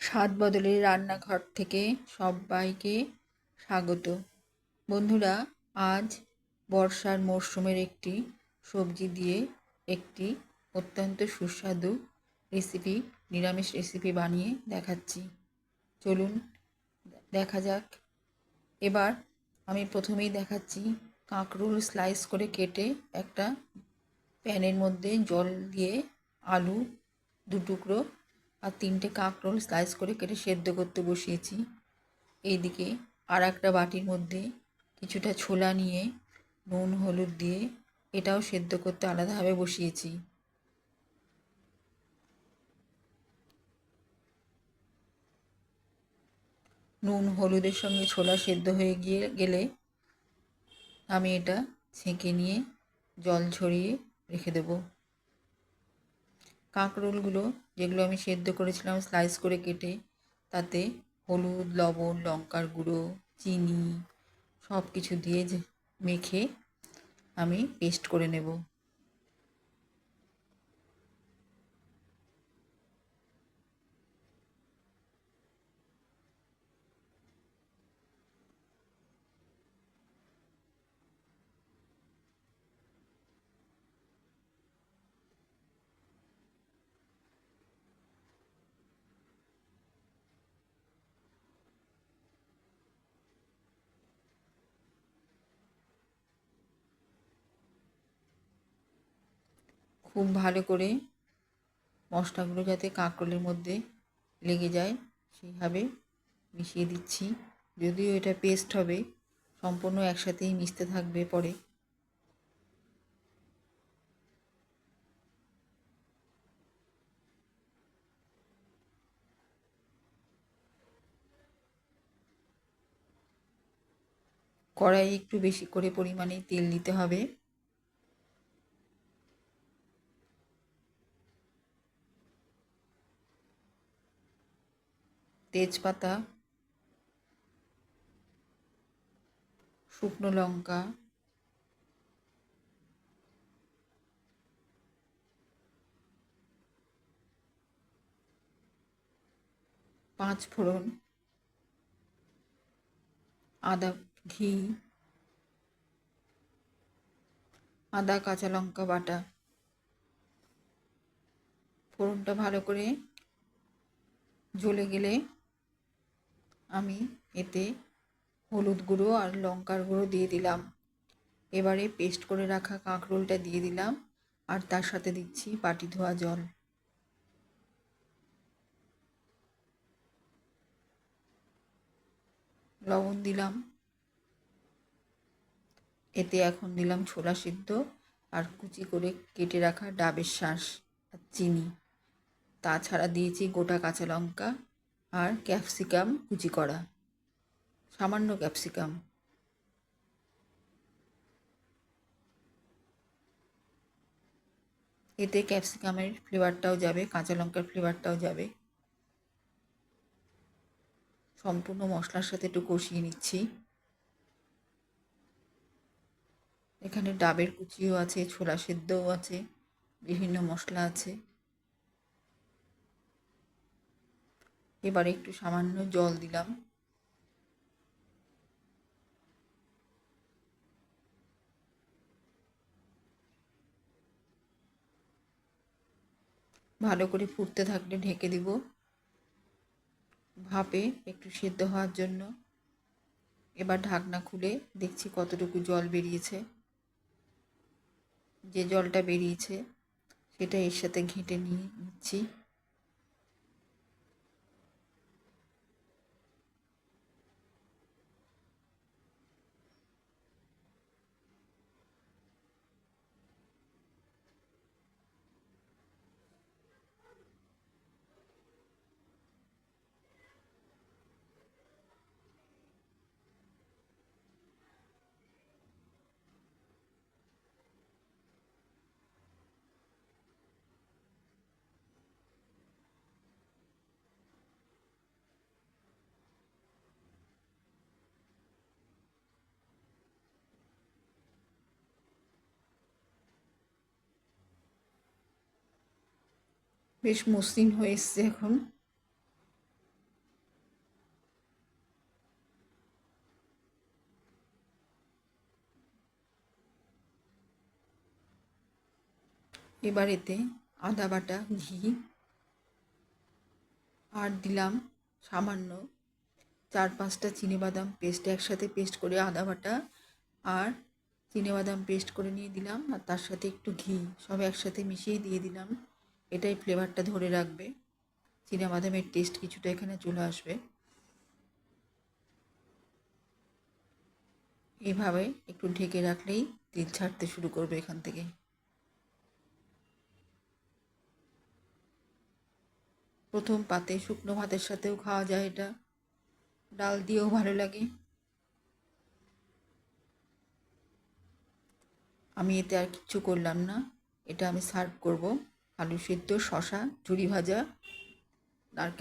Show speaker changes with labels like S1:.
S1: স্বাদ বদলের রান্নাঘর থেকে সবাইকে স্বাগত। বন্ধুরা, আজ বর্ষার মরশুমের একটি সবজি দিয়ে একটি অত্যন্ত সুস্বাদু রেসিপি নিরামিষ রেসিপি বানিয়ে দেখাচ্ছি। চলুন দেখা যাক। এবার আমি প্রথমেই দেখাচ্ছি কাঁকরোল স্লাইস করে কেটে একটা প্যানের মধ্যে জল দিয়ে আলু দু টুকরো আর তিনটে কাঁকরোল স্লাইস করে কেটে সেদ্ধ করতে বসিয়েছি। এইদিকে আর একটা বাটির মধ্যে কিছুটা ছোলা নিয়ে নুন, হলুদ দিয়ে এটাও সেদ্ধ করতে আলাদাভাবে বসিয়েছি। নুন, হলুদের সঙ্গে ছোলা সেদ্ধ হয়ে গিয়ে গেলে আমি এটা ছেঁকে নিয়ে জল ছড়িয়ে রেখে দেবো। কাঁকরোলগুলো যেগুলো আমি সেদ্ধ করেছিলাম স্লাইস করে কেটে, তাতে হলুদ, লবণ, লঙ্কার গুঁড়ো, চিনি সব কিছু দিয়ে মেখে আমি পেস্ট করে নেব। খুব ভালো করে মশলাগুলো যাতে কাঁকরোলের মধ্যে লেগে যায়, সেইভাবে মিশিয়ে দিচ্ছি। যদিও এটা পেস্ট হবে, সম্পূর্ণ একসাথেই মিশতে থাকবে পরে। কড়াই একটু বেশি করে পরিমাণে তেল দিতে হবে। তেজপাতা, শুকনো লঙ্কা, পাঁচ ফোড়ন, আদা, ঘি, আদা, কাঁচা লঙ্কা বাটা। ফোড়নটা ভালো করে জ্বলে গেলে আমি এতে হলুদ গুঁড়ো আর লঙ্কার গুঁড়ো দিয়ে দিলাম। এবারে পেস্ট করে রাখা কাঁকরোলটা দিয়ে দিলাম আর তার সাথে দিচ্ছি পাটি ধোয়া জল। লবণ দিলাম। এতে এখন দিলাম ছোলা সিদ্ধ আর কুচি করে কেটে রাখা ডাবের শাঁস আর চিনি। তাছাড়া দিয়েছি গোটা কাঁচা লঙ্কা আর ক্যাপসিকাম কুচি করা। সামান্য ক্যাপসিকাম। এতে ক্যাপসিকামের ফ্লেভারটাও যাবে, কাঁচা লঙ্কার ফ্লেভারটাও যাবে। সম্পূর্ণ মশলার সাথে একটু কষিয়ে নিচ্ছি। এখানে ডাবের কুচিও আছে, ছোলা সেদ্ধও আছে, বিভিন্ন মশলা আছে। এবারে একটু সামান্য জল দিলাম। ভালো করে ফুটতে থাকলে ঢেকে দিব। ভাপে একটু সেদ্ধ হওয়ার জন্য। এবার ঢাকনা খুলে দেখছি কতটুকু জল বেরিয়েছে। যে জলটা বেরিয়েছে, সেটা এর সাথে ঘেঁটে নিয়ে নিচ্ছি। বেশ মসৃণ হয়ে এসছে এখন। এবার এতে আদা বাটা, ঘি, আর দিলাম সামান্য চার পাঁচটা বাদাম পেস্ট। একসাথে পেস্ট করে আদা বাটা আর বাদাম পেস্ট করে নিয়ে দিলাম, আর তার সাথে একটু ঘি, সব একসাথে মিশিয়ে দিয়ে দিলাম। এটাই ফ্লেভারটা ধরে রাখবে। চিনেবাদামের টেস্ট কিছুটা এখানে চলে আসবে। এইভাবে একটু ঢেকে রাখলেই তেল ছাড়তে শুরু করবে এখান থেকে। প্রথম পাতে শুকনো ভাতের সাথেও খাওয়া যায় এটা। ডাল দিয়েও ভালো লাগে। আমি এতে আর কিচ্ছু করলাম না। এটা আমি সার্ভ করব। আলু সেদ্ধ শশা ঝুরি ভাজা নারকেল